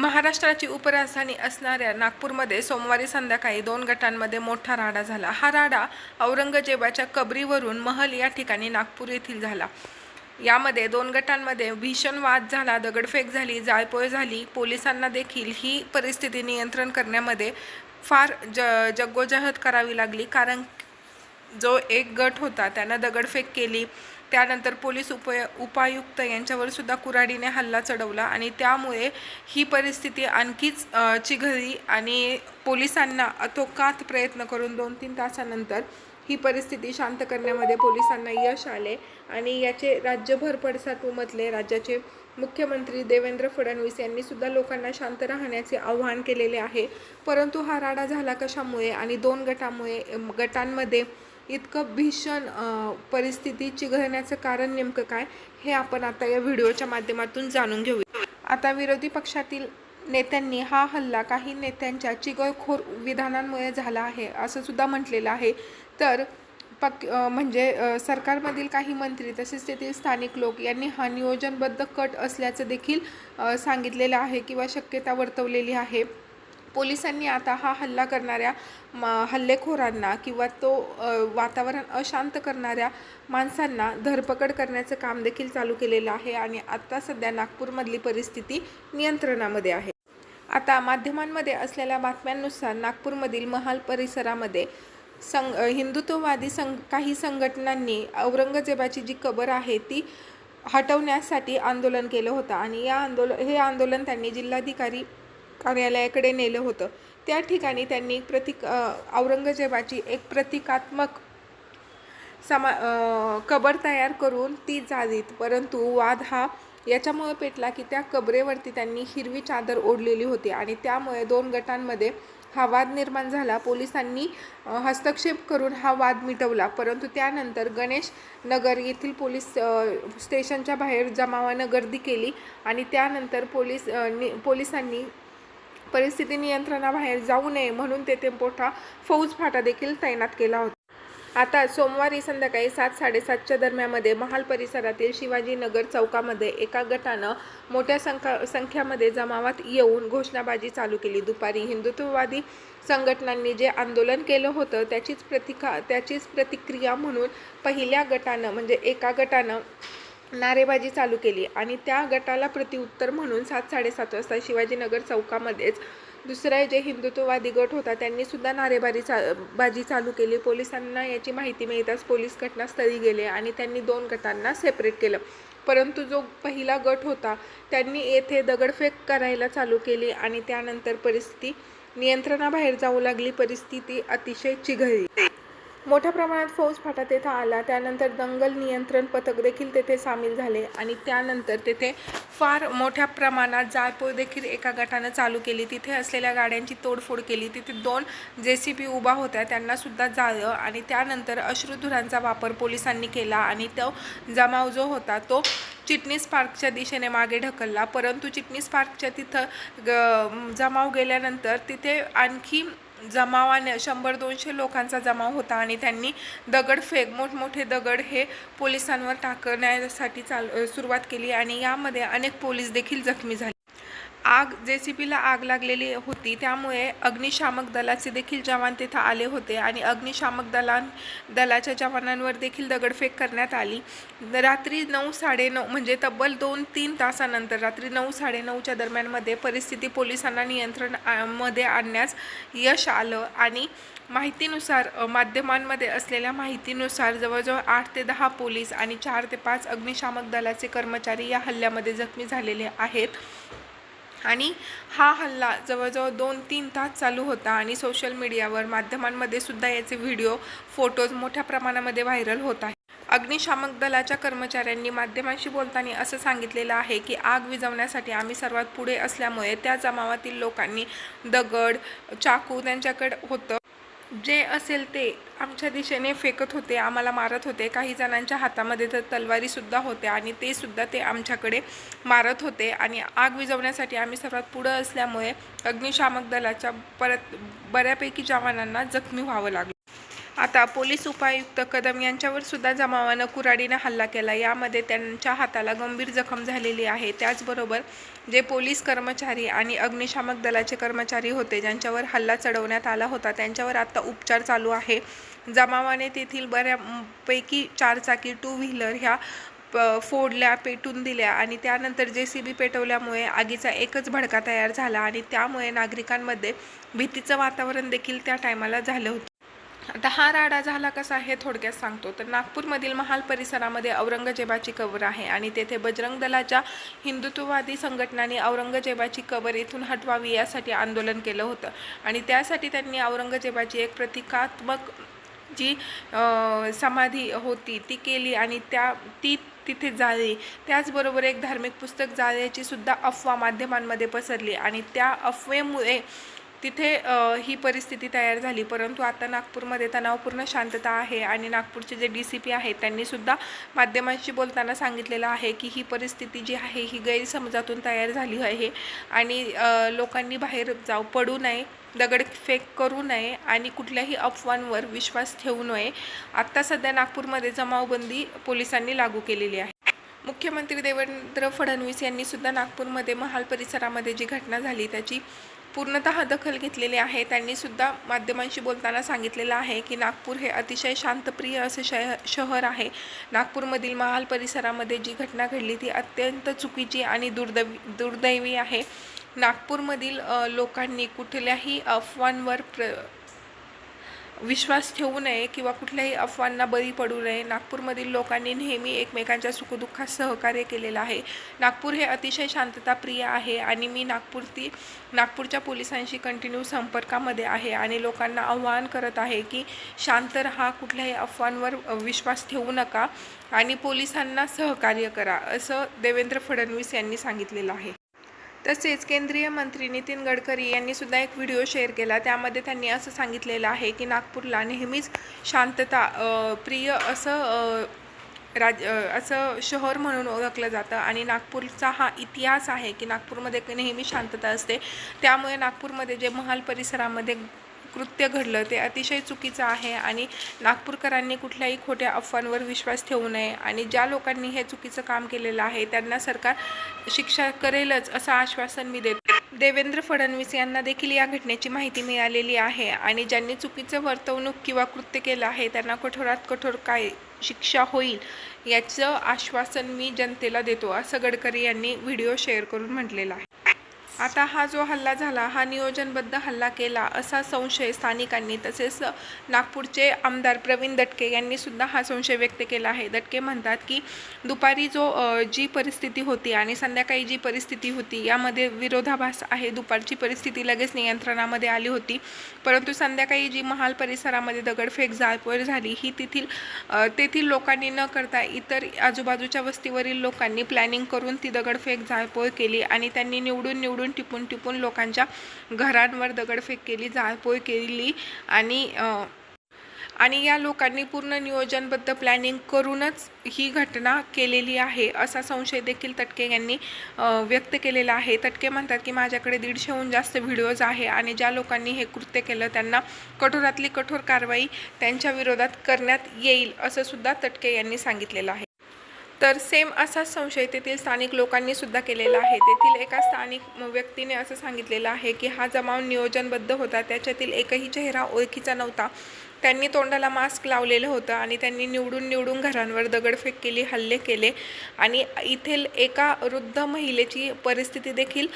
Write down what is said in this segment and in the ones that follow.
महाराष्ट्राची उपराजधानी असणाऱ्या नागपूरमध्ये सोमवारी संध्याकाळी दोन गटांमध्ये मोठा राडा झाला. हा राडा औरंगजेबाच्या कबरीवरून महल या ठिकाणी नागपूर येथील झाला. यामध्ये दोन गटांमध्ये भीषण वाद झाला दगडफेक झाली जाळपोळ झाली. पोलिसांना देखील ही परिस्थिती नियंत्रण करण्यामध्ये फार ज जग्गोजहद करावी लागली. कारण जो एक गट होता त्यानं दगडफेक केली. त्यानंतर पोलीस उपय उपायुक्त यांच्यावरसुद्धा कुऱ्हाडीने हल्ला चढवला आणि त्यामुळे ही परिस्थिती आणखीच चिघळली आणि पोलिसांना अतोकात प्रयत्न करून दोन तीन तासानंतर ही परिस्थिती शांत करण्यामध्ये पोलिसांना यश आले आणि याचे राज्यभर पडसाद उमटले. राज्याचे मुख्यमंत्री देवेंद्र फडणवीस यांनी सुद्धा लोकांना शांत राहण्याचे आवाहन केलेले आहे. परंतु हा राडा झाला कशामुळे आणि दोन गटामुळे गटांमध्ये इतकं भीषण परिस्थिती चिघळण्याचं कारण नेमकं काय हे आपण आता या व्हिडिओच्या माध्यमातून जाणून घेऊया. आता विरोधी पक्षातील नेत्यांनी हा हल्ला काही नेत्यांच्या चिघळखोर विधानांमुळे झाला आहे असं सुद्धा म्हटलेलं आहे. तर पक म्हणजे सरकारमधील काही मंत्री तसेच तेथील स्थानिक लोक यांनी हा नियोजनबद्ध कट असल्याचं देखील सांगितलेलं आहे किंवा शक्यता वर्तवलेली आहे. पोलिसांनी आता हा हल्ला करणाऱ्या मा हल्लेखोरांना किंवा तो वातावरण अशांत करणाऱ्या माणसांना धरपकड करण्याचं काम देखील चालू केलेलं आहे आणि आत्ता सध्या नागपूरमधली परिस्थिती नियंत्रणामध्ये आहे. आता माध्यमांमध्ये असलेल्या बातम्यांनुसार नागपूरमधील महाल परिसरामध्ये संग हिंदुत्ववादी संघ काही संघटनांनी औरंगजेबाची जी कबर आहे ती हटवण्यासाठी आंदोलन केलं होतं आणि या आंदोलन हे आंदोलन त्यांनी जिल्हाधिकारी कार्यालयाकडे नेलं होतं. त्या ठिकाणी त्यांनी प्रतिक औरंगजेबाची एक प्रतिकात्मक समा कबर तयार करून ती जाळीत परंतु वाद हा याच्यामुळे पेटला की त्या कबरेवरती त्यांनी हिरवी चादर ओढलेली होती आणि त्यामुळे दोन गटांमध्ये हा वाद निर्माण झाला. पोलिसांनी हस्तक्षेप करून हा वाद मिटवला. परंतु त्यानंतर गणेश नगर येथील पोलीस स्टेशनच्या बाहेर जमावानं गर्दी केली आणि त्यानंतर पोलीस नि पोलिसांनी परिस्थिती नियंत्रणाबाहेर जाऊ नये म्हणून तेथे मोठा फौज फाटा देखील तैनात केला होता. आता सोमवारी संध्याकाळी सात साडेसातच्या दरम्यामध्ये महाल परिसरातील शिवाजीनगर चौकामध्ये एका गटानं मोठ्या संख्या संख्यामध्ये जमावात येऊन घोषणाबाजी चालू केली. दुपारी हिंदुत्ववादी संघटनांनी जे आंदोलन केलं होतं त्याचीच प्रतिका त्याचीच प्रतिक्रिया म्हणून पहिल्या गटानं म्हणजे एका गटानं नारेबाजी चालू केली आणि त्या गटाला प्रत्युत्तर म्हणून सात साडेसात वाजता शिवाजीनगर चौकामध्येच दुसरा जे हिंदुत्ववादी गट होता त्यांनी सुद्धा नारेबाजी चा बाजी चालू केली. पोलिसांना याची माहिती मिळताच पोलीस घटनास्थळी गेले आणि त्यांनी दोन गटांना सेपरेट केलं. परंतु जो पहिला गट होता त्यांनी येथे दगडफेक करायला चालू केली आणि त्यानंतर परिस्थिती नियंत्रणाबाहेर जाऊ लागली. परिस्थिती अतिशय चिघळली. मोठ्या प्रमाणात फौज फाटा तेथे आला. त्यानंतर दंगल नियंत्रण पथक देखील तेथे सामील झाले आणि त्यानंतर तेथे फार मोठ्या प्रमाणात जाळपोळ देखील एका गटानं चालू केली. तिथे असलेल्या गाड्यांची तोडफोड केली. तिथे दोन जे सी बी उभा होत्या. त्यांनासुद्धा जाळलं आणि त्यानंतर अश्रुधुरांचा वापर पोलिसांनी केला आणि तो जमाव जो होता तो चिटणीस पार्कच्या दिशेने मागे ढकलला. परंतु चिटणीस पार्कच्या तिथं ग जमाव गेल्यानंतर तिथे आणखी जमावाने शंभर दोनशे लोकांचा जमाव होता आणि त्यांनी दगडफेक मोठमोठे दगड हे पोलिसांवर टाकण्यासाठी चाल सुरुवात केली आणि यामध्ये अनेक पोलीस देखील जखमी झाले. आग जे सी पीला आग लागलेली होती. त्यामुळे अग्निशामक दलाचे देखील जवान तिथं आले होते आणि अग्निशामक दलां दलाच्या जवानांवर देखील दगडफेक करण्यात आली. रात्री नऊ साडेनऊ म्हणजे तब्बल दोन तीन तासानंतर रात्री नऊ साडेनऊच्या दरम्यानमध्ये परिस्थिती पोलिसांना नियंत्रणमध्ये आणण्यास यश आलं आणि माहितीनुसार माध्यमांमध्ये असलेल्या माहितीनुसार जवळजवळ आठ ते दहा पोलीस आणि चार ते पाच अग्निशामक दलाचे कर्मचारी या हल्ल्यामध्ये जखमी झालेले आहेत. आणि हा हल्ला जवळजवळ दोन तीन तास चालू होता आणि सोशल मीडियावर माध्यमांमध्ये सुद्धा याचे व्हिडिओ फोटोज मोठ्या प्रमाणामध्ये व्हायरल होत आहे अग्निशामक दलाच्या कर्मचाऱ्यांनी माध्यमांशी बोलताना असं सांगितलेलं आहे की आग विझवण्यासाठी आम्ही सर्वात पुढे असल्यामुळे त्या जमावातील लोकांनी दगड चाकू त्यांच्याकडे होतं. जे असेल ते आमच्या दिशेने फेकत होते आम्हाला मारत होते. काही जणांच्या हातामध्ये तर तलवारीसुद्धा होत्या आणि ते सुद्धा ते आमच्याकडे मारत होते आणि आग विझवण्यासाठी आम्ही सर्वात पुढं असल्यामुळे अग्निशामक दलाच्या परत बऱ्यापैकी जवानांना जखमी व्हावं लागलं. आता पोलीस उपायुक्त कदम यांच्यावर सुद्धा जमावानं कुराडीनं हल्ला केला. यामध्ये त्यांच्या हाताला गंभीर जखम झालेली आहे. त्याचबरोबर जे पोलीस कर्मचारी आणि अग्निशामक दलाचे कर्मचारी होते ज्यांच्यावर हल्ला चढवण्यात आला होता त्यांच्यावर आता उपचार चालू आहे. जमावाने तेथील बऱ्यापैकी चारचाकी टू व्हीलर ह्या प फोडल्या पेटून दिल्या आणि त्यानंतर जे सी बी पेटवल्यामुळे आगीचा एकच भडका तयार झाला आणि त्यामुळे नागरिकांमध्ये भीतीचं वातावरण देखील त्या टायमाला झालं होतं. आता हा राडा झाला कसा हे थोडक्यात सांगतो. तर नागपूरमधील महाल परिसरामध्ये औरंगजेबाची कबर आहे आणि तेथे बजरंग दलाच्या हिंदुत्ववादी संघटनांनी औरंगजेबाची कबर इथून हटवावी यासाठी आंदोलन केलं होतं. आणि त्यासाठी त्यांनी औरंगजेबाची एक प्रतिकात्मक जी समाधी होती ती केली आणि त्या ती तिथे जाळली त्याचबरोबर एक धार्मिक पुस्तक जाळ्याची सुद्धा अफवा माध्यमांमध्ये पसरली आणि त्या अफवेमुळे तिथे ही परिस्थिती तयार झाली. परंतु आता नागपूरमध्ये तणावपूर्ण शांतता आहे आणि नागपूरचे जे डी सी पी आहेत त्यांनीसुद्धा माध्यमांशी बोलताना सांगितलेलं आहे की ही परिस्थिती जी आहे ही गैरसमजातून तयार झाली आहे आणि लोकांनी बाहेर जाऊ पडू नये दगडफेक करू नये आणि कुठल्याही अफवांवर विश्वास ठेवू नये. आत्ता सध्या नागपूरमध्ये जमावबंदी पोलिसांनी लागू केलेली आहे. मुख्यमंत्री देवेंद्र फडणवीस यांनीसुद्धा नागपूरमध्ये महाल परिसरामध्ये जी घटना झाली त्याची पूर्णतः दखल घेतलेली आहे. त्यांनीसुद्धा माध्यमांशी बोलताना सांगितलेलं आहे की नागपूर हे अतिशय शांतप्रिय असे शह शहर आहे. नागपूरमधील महाल परिसरामध्ये जी घटना घडली ती अत्यंत चुकीची आणि दुर्दैवी दुर्दैवी आहे. नागपूरमधील लोकांनी कुठल्याही अफवांवर प्र विश्वास ठेवू नये किंवा कुठल्याही अफवांना बळी पडू नये. नागपूरमधील लोकांनी नेहमी एकमेकांच्या सुखदुःखात सहकार्य केलेलं आहे. नागपूर हे अतिशय शांतताप्रिय आहे आणि मी नागपूर ती नागपूरच्या पोलिसांशी कंटिन्यू संपर्कामध्ये आहे आणि लोकांना आव्हान करत आहे की शांत राहा कुठल्याही अफवांवर विश्वास ठेवू नका आणि पोलिसांना सहकार्य करा असं देवेंद्र फडणवीस यांनी सांगितलेलं आहे. तसेच केंद्रीय मंत्री नितीन गडकरी यांनी सुद्धा एक व्हिडिओ शेअर केला. त्यामध्ये त्यांनी असं सांगितलेलं आहे की नागपूरला नेहमीच शांतता प्रिय असं राज असं शहर म्हणून ओळखलं जातं आणि नागपूरचा हा इतिहास आहे की नागपूरमध्ये नेहमी शांतता असते. त्यामुळे नागपूरमध्ये जे महाल परिसरामध्ये कृत्य घडलं ते अतिशय चुकीचं आहे आणि नागपूरकरांनी कुठल्याही खोट्या अफवांवर विश्वास ठेवू नये. आणि ज्या लोकांनी हे चुकीचं काम केलेलं आहे त्यांना सरकार शिक्षा करेलच असं आश्वासन मी देते. देवेंद्र फडणवीस यांना देखील या घटनेची माहिती मिळालेली आहे आणि ज्यांनी चुकीचं वर्तवणूक किंवा कृत्य केलं आहे त्यांना कठोरात कठोर काय शिक्षा होईल याचं आश्वासन मी जनतेला देतो असं गडकरी यांनी व्हिडिओ शेअर करून म्हटलेलं आहे. आता हा जो हल्ला झाला हा नियोजनबद्ध हल्ला केला असा संशय स्थानिकांनी तसेच नागपूरचे आमदार प्रवीण दटके यांनीसुद्धा हा संशय व्यक्त केला आहे. दटके म्हणतात की दुपारी जो जी परिस्थिती होती आणि संध्याकाळी जी परिस्थिती होती यामध्ये विरोधाभास आहे. दुपारची परिस्थिती लगेच नियंत्रणामध्ये आली होती. परंतु संध्याकाळी जी महाल परिसरामध्ये दगडफेक जाळपोळ झाली ही तेथील तेथील लोकांनी न करता इतर आजूबाजूच्या वस्तीवरील लोकांनी प्लॅनिंग करून ती दगडफेक जाळपोळ केली आणि त्यांनी निवडून निवडून टिपून टिपून लोकांच्या घरांवर दगडफेक केली जाळपोळ केली आणि आणि या लोकांनी पूर्ण नियोजनबद्ध प्लॅनिंग करूनच ही घटना केलेली आहे असा संशय देखील तटके यांनी व्यक्त केलेला आहे. तटके म्हणतात की माझ्याकडे दीडशेहून जास्त व्हिडिओज आहे आणि ज्या लोकांनी हे कृत्य केलं त्यांना कठोरातली कठोर कारवाई त्यांच्या विरोधात करण्यात येईल असं सुद्धा तटके यांनी सांगितलेलं आहे. तर सेम असाच संशय तेथील स्थानिक लोकांनी सुद्धा केलेला आहे. तेथील एका स्थानिक व्यक्तीने असं सांगितलेलं आहे की हा जमाव नियोजनबद्ध होता. त्याच्यातील एकही चेहरा ओळखीचा नव्हता. त्यांनी तोंडाला मास्क लावलेलं होतं आणि त्यांनी निवडून निवडून घरांवर दगडफेक केली हल्ले केले आणि इथेल एका वृद्ध महिलेची परिस्थिती देखील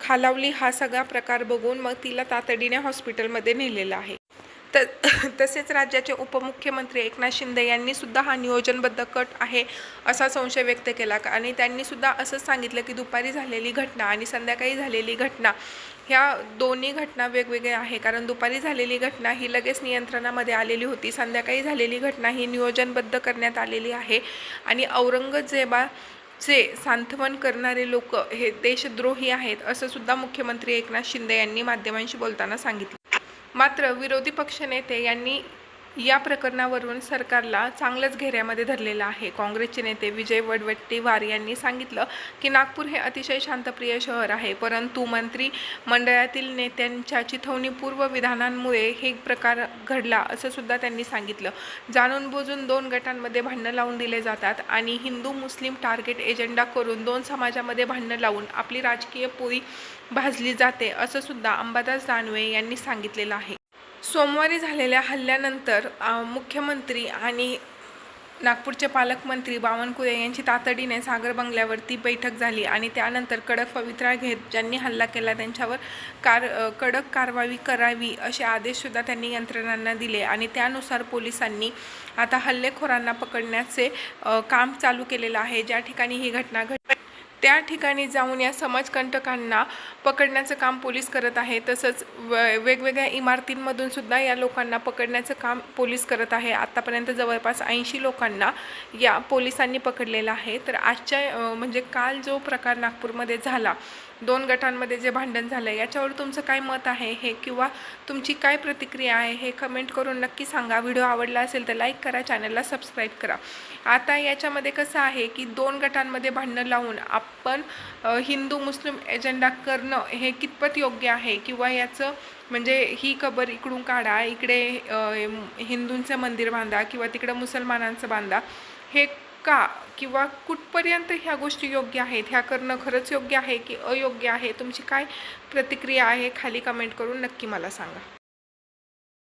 खालावली. हा सगळा प्रकार बघून मग तिला तातडीने हॉस्पिटलमध्ये नेलेलं आहे. त तसेच राज्याचे उपमुख्यमंत्री एकनाथ शिंदे यांनी सुद्धा हा नियोजनबद्ध कट आहे असा संशय व्यक्त केला. आणि त्यांनीसुद्धा असंच सांगितलं की दुपारी झालेली घटना आणि संध्याकाळी झालेली घटना ह्या दोन्ही घटना वेगवेगळ्या आहे. कारण दुपारी झालेली घटना ही लगेच नियंत्रणामध्ये आलेली होती. संध्याकाळी झालेली घटना ही नियोजनबद्ध करण्यात आलेली आहे. आणि औरंगजेबा चे सांत्वन करणारे लोक हे देशद्रोही आहेत असं सुद्धा मुख्यमंत्री एकनाथ शिंदे यांनी माध्यमांशी बोलताना सांगितलं. मात्र विरोधी पक्षनेते यांनी या प्रकरणावरून सरकारला चांगलंच घेऱ्यामध्ये धरलेलं आहे. काँग्रेसचे नेते विजय वडवट्टीवार यांनी सांगितलं की नागपूर हे अतिशय शांतप्रिय शहर आहे. परंतु मंत्री मंडळातील नेत्यांच्या चिथवणीपूर्व विधानांमुळे हे प्रकार घडला असं सुद्धा त्यांनी सांगितलं. जाणून बुजून दोन गटांमध्ये भांडणं लावून दिले जातात आणि हिंदू मुस्लिम टार्गेट एजेंडा करून दोन समाजामध्ये भांडणं लावून आपली राजकीय पोळी भाजली जाते असं सुद्धा अंबादास दानवे यांनी सांगितलेलं आहे. सोमवारी झालेल्या हल्ल्यानंतर मुख्यमंत्री आणि नागपूरचे पालकमंत्री बावनकुळे यांची तातडीने सागर बंगल्यावरती बैठक झाली आणि त्यानंतर कडक पवित्रा घेत ज्यांनी हल्ला केला त्यांच्यावर कार कडक कारवाई करावी असे आदेशसुद्धा त्यांनी यंत्रणांना दिले आणि त्यानुसार पोलिसांनी आता हल्लेखोरांना पकडण्याचे काम चालू केलेलं आहे. ज्या ठिकाणी ही घटना घड त्या ठिकाणी जाऊन या समाजकंटकांना पकडण्याचं काम पोलीस करत आहे. तसंच व वेगवेगळ्या इमारतींमधून सुद्धा या लोकांना पकडण्याचं काम पोलीस करत आहे. आत्तापर्यंत जवळपास ऐंशी लोकांना या पोलिसांनी पकडलेलं आहे. तर आजच्या म्हणजे काल जो प्रकार नागपूरमध्ये झाला दोन गटांमध्ये जे भांडण झालं याच्यावर तुमचं काय मत आहे? हे किंवा तुमची काय प्रतिक्रिया आहे? हे कमेंट करून नक्की सांगा. व्हिडिओ आवडला असेल तर लाईक करा चॅनलला सबस्क्राईब करा. आता याच्यामध्ये कसं आहे की दोन गटांमध्ये भांडणं लावून आपण हिंदू मुस्लिम एजेंडा करणं हे कितपत योग्य आहे? किंवा याचं म्हणजे ही कबर इकडून काढा इकडे हिंदूंचं मंदिर बांधा किंवा तिकडं मुसलमानांचं बांधा हे का किंवा कुठपर्यंत ह्या गोष्टी योग्य आहेत? ह्या करणं खरंच योग्य आहे की अयोग्य आहे? तुमची काय प्रतिक्रिया आहे? खाली कमेंट करून नक्की मला सांगा.